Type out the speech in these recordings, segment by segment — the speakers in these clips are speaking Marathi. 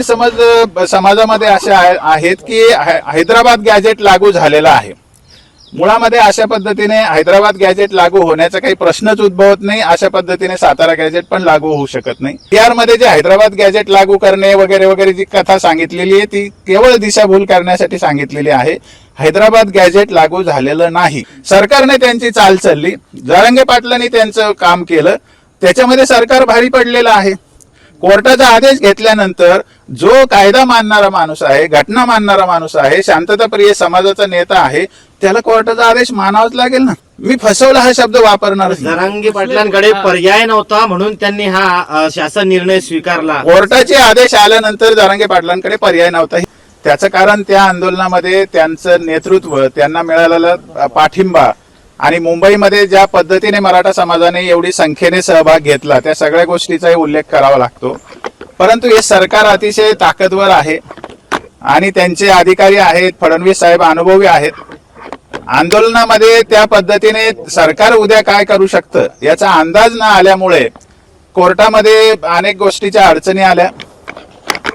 गैरसमज समाजामध्ये असे आहेत की हैदराबाद गॅजेट लागू झालेला आहे. मुळामध्ये अशा पद्धतीने हैदराबाद गॅजेट लागू होण्याचा काही प्रश्नच उद्भवत नाही अशा पद्धतीने सातारा गॅजेट पण लागू होऊ शकत नाही. बिहारमध्ये जे हैदराबाद गॅजेट लागू करणे वगैरे वगैरे जी कथा सांगितलेली आहे ती केवळ दिशाभूल करण्यासाठी सांगितलेली आहे. हैदराबाद गॅजेट लागू झालेलं नाही. सरकारने त्यांची चाल चालली. जारंगे पाटलांनी त्यांचं काम केलं. त्याच्यामध्ये सरकार भारी पडलेलं आहे. कोर्टाचा आदेश घेतल्यानंतर जो कायदा मानणारा माणूस आहे घटना मानणारा माणूस आहे शांतताप्रिय समाजाचा नेता आहे त्याला कोर्टाचा आदेश मानावाच लागेल ना? मी फसवला हा शब्द वापरणार नाही. जरांगे पाटलांकडे पर्याय नव्हता म्हणून त्यांनी हा शासन निर्णय स्वीकारला. कोर्टाचे आदेश आल्यानंतर जरांगे पाटलांकडे पर्याय नव्हता. त्याचं कारण त्या आंदोलनामध्ये त्यांचं नेतृत्व त्यांना मिळालेला पाठिंबा आणि मुंबईमध्ये ज्या पद्धतीने मराठा समाजाने एवढी संख्येने सहभाग घेतला त्या सगळ्या गोष्टीचाही उल्लेख करावा लागतो. परंतु हे सरकार अतिशय ताकदवर आहे आणि त्यांचे अधिकारी आहेत फडणवीस साहेब अनुभवी आहेत. आंदोलनामध्ये त्या पद्धतीने सरकार उद्या काय करू शकतं याचा अंदाज न आल्यामुळे कोर्टामध्ये अनेक गोष्टीच्या अडचणी आल्या.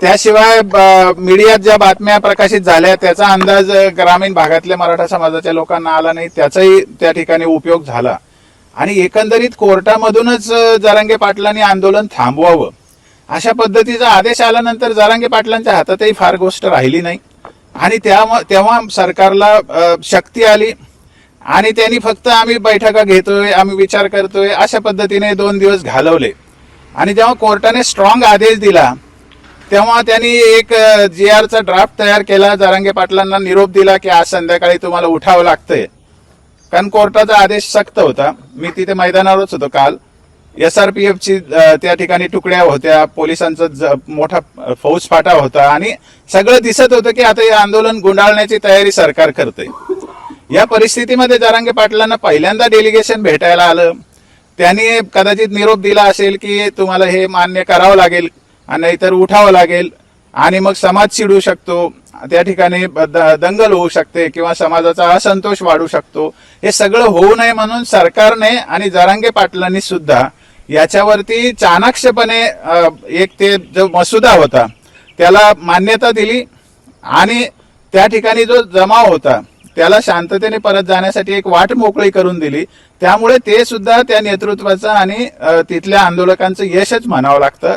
त्याशिवाय ब- मीडियात ज्या बातम्या प्रकाशित झाल्या त्याचा अंदाज ग्रामीण भागातल्या मराठा समाजाच्या लोकांना आला नाही. त्याचाही त्या ठिकाणी उपयोग झाला. आणि एकंदरीत कोर्टामधूनच जरांगे पाटलांनी आंदोलन थांबवावं. अशा पद्धतीचा आदेश आल्यानंतर जरांगे पाटलांच्या हातातही फार गोष्ट राहिली नाही. आणि त्या तेव्हा सरकारला शक्ती आली. आणि त्यांनी फक्त आम्ही बैठका घेतोय आम्ही विचार करतोय अशा पद्धतीने दोन दिवस घालवले. आणि जेव्हा कोर्टाने स्ट्रॉंग आदेश दिला तेव्हा त्यांनी एक जी आरचा ड्राफ्ट तयार केला. जारंगे पाटलांना निरोप दिला की आज संध्याकाळी तुम्हाला उठावं लागतंय. कारण कोर्टाचा आदेश सक्त होता. मी तिथे मैदानावरच होतो काल. एस आर पी त्या ठिकाणी तुकड्या होत्या. पोलिसांचा ज- मोठा फौज फाटा होता. आणि सगळं दिसत होतं की आता हे आंदोलन गुंडाळण्याची तयारी सरकार करते या परिस्थितीमध्ये जारंगे पाटलांना पहिल्यांदा डेलिगेशन भेटायला आलं. त्यांनी कदाचित निरोप दिला असेल की तुम्हाला हे मान्य करावं लागेल. नाहीतर उठावं लागेल. आणि मग समाज चिडू शकतो. त्या ठिकाणी द- दंगल होऊ शकते किंवा समाजाचा असंतोष वाढू शकतो. हे सगळं होऊ नये म्हणून सरकारने आणि जरांगे पाटलांनी सुद्धा याच्यावरती चाणाक्षपणे एक ते जो मसुदा होता त्याला मान्यता दिली आणि त्या ठिकाणी जो जमाव होता त्याला शांततेने परत जाण्यासाठी एक वाट मोकळी करून दिली. त्यामुळे ते सुद्धा त्या नेतृत्वाचं आणि तिथल्या आंदोलकांचं यशच म्हणावं लागतं.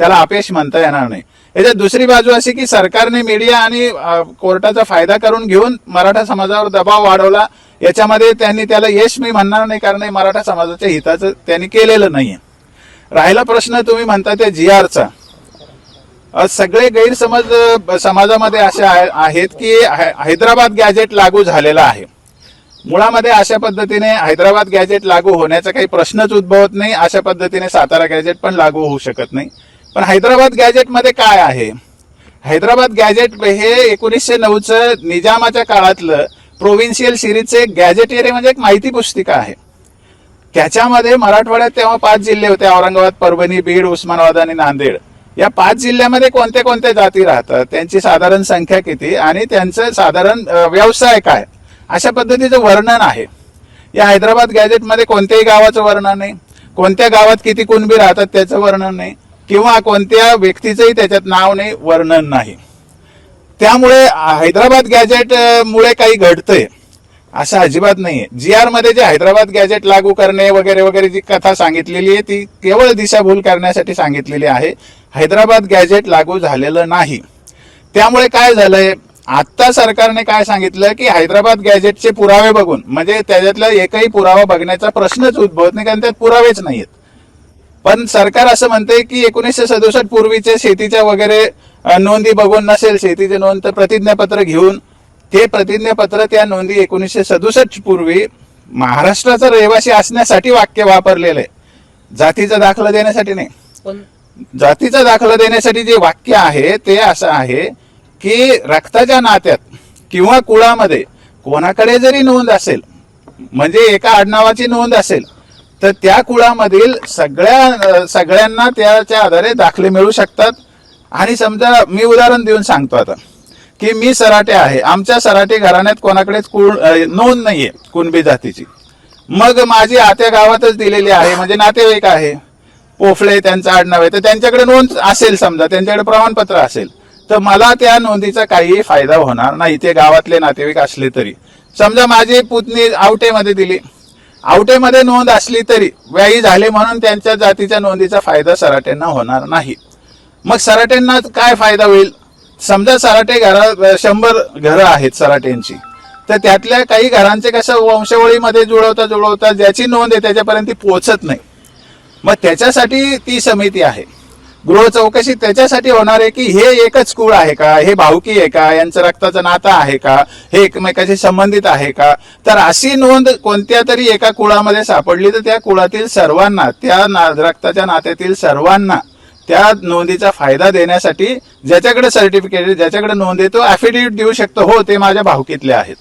त्याला अपयश म्हणता येणार नाही. याच्यात दुसरी बाजू अशी की सरकारने मीडिया आणि कोर्टाचा फायदा करून घेऊन मराठा समाजावर दबाव वाढवला. याच्यामध्ये त्यांनी त्याला यश मी म्हणणार नाही कारण मराठा समाजाच्या हिताचं त्यांनी केलेलं नाहीये. राहिला प्रश्न तुम्ही म्हणता त्या जी आरचा सगळे गैरसमज समाजामध्ये असे आहेत की हैदराबाद गॅजेट लागू झालेला आहे. मुळामध्ये अशा पद्धतीने हैदराबाद गॅजेट लागू होण्याचा काही प्रश्नच उद्भवत नाही. अशा पद्धतीने सातारा गॅजेट पण लागू होऊ शकत नाही. पण हैदराबाद गॅजेटमध्ये काय आहे? हैदराबाद गॅजेट हे एकोणीसशे नऊचं निजामाच्या काळातलं प्रोव्हिन्शियल सिरीजचं एक गॅजेट एरिया म्हणजे एक माहिती पुस्तिका आहे. त्याच्यामध्ये मराठवाड्यात तेव्हा पाच जिल्हे होते औरंगाबाद परभणी बीड उस्मानाबाद आणि नांदेड. या पाच जिल्ह्यामध्ये कोणत्या कोणत्या जाती राहतात? त्यांची साधारण संख्या किती? आणि त्यांचं साधारण व्यवसाय काय? अशा पद्धतीचं वर्णन आहे. या हैदराबाद गॅजेटमध्ये कोणत्याही गावाचं वर्णन नाही. कोणत्या गावात किती कुणबी राहतात त्याचं वर्णन नाही. किंवा कोणत्या व्यक्तीचंही त्याच्यात नाव नाही वर्णन नाही. त्यामुळे हैदराबाद गॅजेटमुळे काही घडतंय असं अजिबात नाहीये. जी आरमध्ये जे हैदराबाद गॅजेट लागू करणे वगैरे वगैरे जी कथा सांगितलेली आहे ती केवळ दिशाभूल करण्यासाठी सांगितलेली आहे. हैदराबाद गॅजेट लागू झालेलं नाही. त्यामुळे काय झालंय आत्ता सरकारने काय सांगितलं की हैदराबाद गॅजेटचे पुरावे बघून म्हणजे त्याच्यातला एकही पुरावा बघण्याचा प्रश्नच उद्भवत नाही कारण त्यात पुरावेच नाहीयेत. पण सरकार असं म्हणते की एकोणीसशे सदुसष्ट पूर्वीचे शेतीच्या वगैरे नोंदी बघून नसेल शेतीचे नोंद तर प्रतिज्ञापत्र घेऊन. ते प्रतिज्ञापत्र त्या नोंदी एकोणीसशे सदुसष्ट पूर्वी महाराष्ट्राचा रहिवासी असण्यासाठी वाक्य वापरलेलं आहे. जातीचा दाखला देण्यासाठी नाही. पण जातीचा दाखला देण्यासाठी जे वाक्य आहे ते असं आहे की रक्ताच्या नात्यात किंवा कुळामध्ये कोणाकडे जरी नोंद असेल म्हणजे एका आडनावाची नोंद असेल तर त्या कुळामधील सगळ्या सगळ्यांना त्याच्या आधारे दाखले मिळू शकतात. आणि समजा मी उदाहरण देऊन सांगतो आता की मी सराटे आहे. आमच्या सराटे घराण्यात कोणाकडेच कुळ नोंद नाहीये कुणबी जातीची. मग माझी आत्या गावातच दिलेली आहे म्हणजे नातेवाईक आहे. पोफळे त्यांचं आडनाव आहे. तर त्यांच्याकडे नोंद असेल समजा त्यांच्याकडे प्रमाणपत्र असेल तर मला त्या नोंदीचा काहीही फायदा होणार नाही. ते गावातले नातेवाईक असले तरी. समजा माझी पुतणी आवटेमध्ये दिली. आवटेमध्ये नोंद असली तरी व्यायी झाले म्हणून त्यांच्या जातीच्या नोंदीचा फायदा सराट्यांना होणार नाही. मग सराट्यांना काय फायदा होईल? समजा सराटे घरा शंभर घरं आहेत सराटेंची तर त्यातल्या काही घरांचे कसं वंशावळीमध्ये जुळवता जुळवता ज्याची नोंद आहे त्याच्यापर्यंत ती पोहोचत नाही. मग त्याच्यासाठी ती समिती आहे. गृह चौकशी त्याच्यासाठी होणार आहे की हे एकच कुळ आहे का? हे भावकी आहे का? यांचं रक्ताचं नातं आहे का? हे एकमेकाशी संबंधित आहे का? तर अशी नोंद कोणत्या तरी एका कुळामध्ये सापडली तर त्या कुळातील सर्वांना त्या ना- रक्ताच्या नात्यातील सर्वांना त्या नोंदीचा फायदा देण्यासाठी ज्याच्याकडे सर्टिफिकेट ज्याच्याकडे नोंद आहे तो ऍफिडेव्हिट देऊ शकतो. हो ते माझ्या भावकीतले आहेत.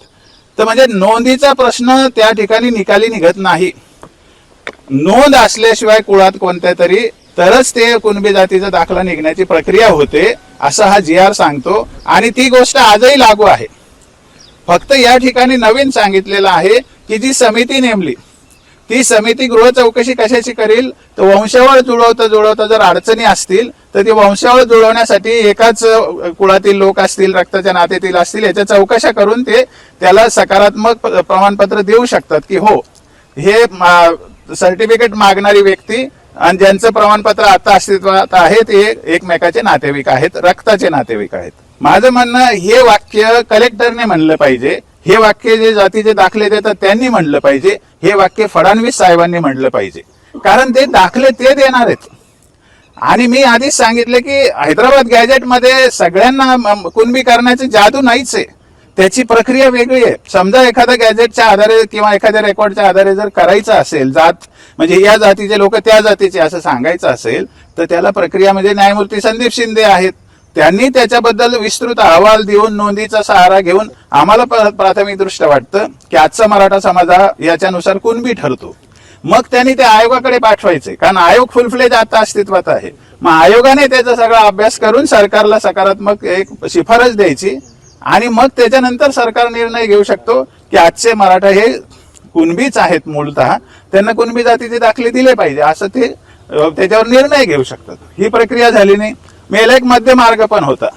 तर म्हणजे नोंदीचा प्रश्न त्या ठिकाणी निकाली निघत नाही. नोंद असल्याशिवाय कुळात कोणत्या तरी तरच ते कुणबी जातीचा दाखला निघण्याची प्रक्रिया होते असं हा जी आर सांगतो. आणि ती गोष्ट आजही लागू आहे. फक्त या ठिकाणी नवीन सांगितलेलं आहे की जी समिती नेमली ती समिती गृह चौकशी कशाची करील? तर वंशावळ जुळवता जुळवता जर अडचणी असतील तर ती वंशावळ जुळवण्यासाठी एकाच कुळातील लोक असतील रक्ताच्या नातेतील असतील याच्या चौकशा करून ते त्याला सकारात्मक प्रमाणपत्र देऊ शकतात की हो हे सर्टिफिकेट मागणारी व्यक्ती आणि ज्यांचं प्रमाणपत्र आता अस्तित्वात आहे ते एकमेकाचे नातेवाईक आहेत रक्ताचे नातेवाईक आहेत. माझं म्हणणं हे वाक्य कलेक्टरने म्हणलं पाहिजे. हे वाक्य जे जातीचे दाखले देतात त्यांनी म्हणलं पाहिजे. हे वाक्य फडणवीस साहेबांनी म्हणलं पाहिजे. कारण ते दाखले ते देणार आहेत. आणि मी आधीच सांगितलं की हैदराबाद गॅजेटमध्ये सगळ्यांना कुणबी करण्याची जादू नाहीच आहे. त्याची प्रक्रिया वेगळी आहे. समजा एखाद्या गॅजेटच्या आधारे किंवा एखाद्या रेकॉर्डच्या आधारे जर करायचं असेल जात म्हणजे या जातीचे लोक त्या जातीचे असं सांगायचं असेल तर त्याला प्रक्रिया म्हणजे न्यायमूर्ती संदीप शिंदे आहेत. त्यांनी त्याच्याबद्दल विस्तृत अहवाल देऊन नोंदीचा सहारा घेऊन आम्हाला प्राथमिक दृष्ट्या वाटतं की आजचा मराठा समाज हा याच्यानुसार कुणबी ठरतो. मग त्यांनी ते आयोगाकडे पाठवायचे कारण आयोग फुलफ्लेज आता अस्तित्वात आहे. मग आयोगाने त्याचा सगळा अभ्यास करून सरकारला सकारात्मक एक शिफारस द्यायची आणि मग त्याच्यानंतर सरकार निर्णय घेऊ शकतो की आजचे मराठा हे कुणबीच आहेत मूलतः. त्यांना कुणबी जातीचे दाखले दिले पाहिजे असं ते त्याच्यावर निर्णय घेऊ शकतात. ही प्रक्रिया झाली नाही. मेला एक मध्य मार्ग पण होता.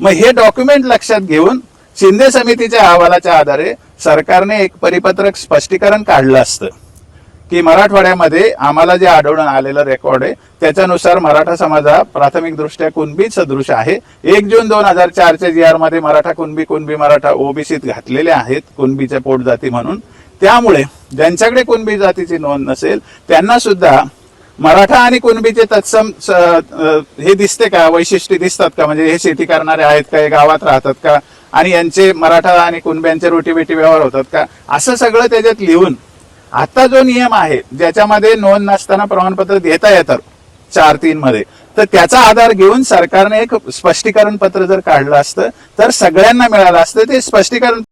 मग हे डॉक्युमेंट लक्षात घेऊन शिंदे समितीच्या अहवालाच्या आधारे सरकारने एक परिपत्रक स्पष्टीकरण काढलं असतं. की मराठवाड्यामध्ये आम्हाला जे आढळून आलेलं रेकॉर्ड आहे त्याच्यानुसार मराठा समाज हा प्राथमिक दृष्ट्या कुणबी सदृश आहे. एक जून दोन हजार चारच्या जी आरमध्ये मराठा कुणबी कुणबी मराठा ओबीसीत घातलेले आहेत कुणबीच्या पोट जाती म्हणून. त्यामुळे ज्यांच्याकडे कुणबी जातीची नोंद नसेल त्यांना सुद्धा मराठा आणि कुणबीचे तत्सम हे दिसते का? वैशिष्ट्य दिसतात का? म्हणजे हे शेती करणारे आहेत का? हे गावात राहतात का? आणि यांचे मराठा आणि कुणब्यांचे रोटीबेटी व्यवहार होतात का? असं सगळं त्याच्यात लिहून आता जो नियम आहे ज्याच्यामध्ये नोंद नसताना प्रमाणपत्र देता येतात चार तीन मध्ये तर त्याचा आधार घेऊन सरकारने एक स्पष्टीकरण पत्र जर काढलं असतं तर सगळ्यांना मिळालं असतं ते स्पष्टीकरण